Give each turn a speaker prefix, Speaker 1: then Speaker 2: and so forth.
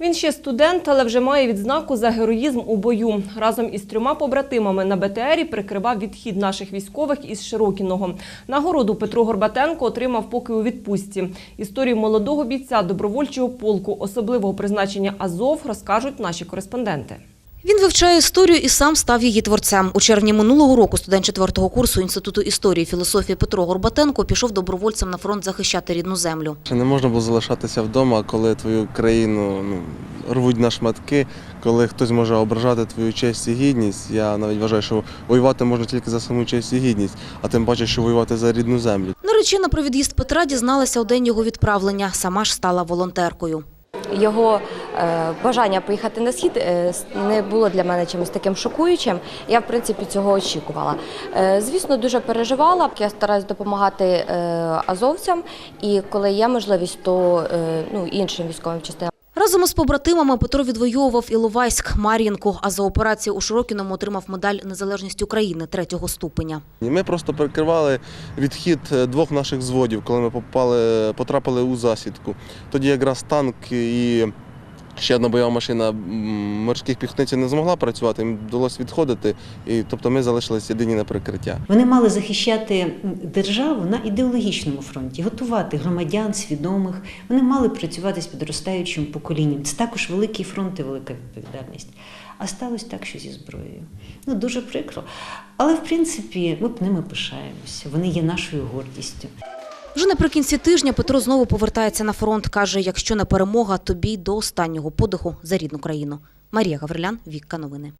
Speaker 1: Він ще студент, але вже має відзнаку за героїзм у бою. Разом із трьома побратимами на БТРі прикривав відхід наших військових із Широкіного. Нагороду Петро Горбатенко отримав поки у відпустці. Історію молодого бійця добровольчого полку особливого призначення Азов розкажуть наші кореспонденти.
Speaker 2: Він вивчає історію і сам став її творцем. У червні минулого року студент четвертого курсу Інституту історії і філософії Петро Горбатенко пішов добровольцем на фронт захищати рідну землю.
Speaker 3: Не можна було залишатися вдома, коли твою країну ну, рвуть на шматки, коли хтось може ображати твою честь і гідність. Я навіть вважаю, що воювати можна тільки за саму честь і гідність, а тим паче, що воювати за рідну землю.
Speaker 2: Наречена про від'їзд Петра дізналася у день його відправлення. Сама ж стала волонтеркою.
Speaker 4: Його бажання поїхати на схід е, не було для мене чимось таким шокуючим. Я, в принципі, цього очікувала. Е, звісно, дуже переживала. Я стараюсь допомагати е, азовцям, і коли є можливість, то е, ну, іншим військовим частинам.
Speaker 2: Разом із побратимами Петро відвоював Іловайськ, Мар'їнку, а за операцію у Широкіному отримав медаль Незалежність України третього ступеня.
Speaker 3: Ми просто перекривали відхід е, двох наших зводів, коли ми попали, потрапили у засідку. Тоді якраз танк і ще одна бойова машина морських піхотинців не змогла працювати, їм вдалося відходити, і тобто ми залишилися єдині на прикриття.
Speaker 5: Вони мали захищати державу на ідеологічному фронті, готувати громадян свідомих. Вони мали працювати з підростаючим поколінням. Це також великий фронт і велика відповідальність. А сталося так, що зі зброєю. Ну дуже прикро. Але в принципі ми б ними пишаємося. Вони є нашою гордістю.
Speaker 2: Вже наприкінці тижня Петро знову повертається на фронт. Каже, якщо не перемога, то бій до останнього подиху за рідну країну. Марія Гаврилян, Вікка Новини.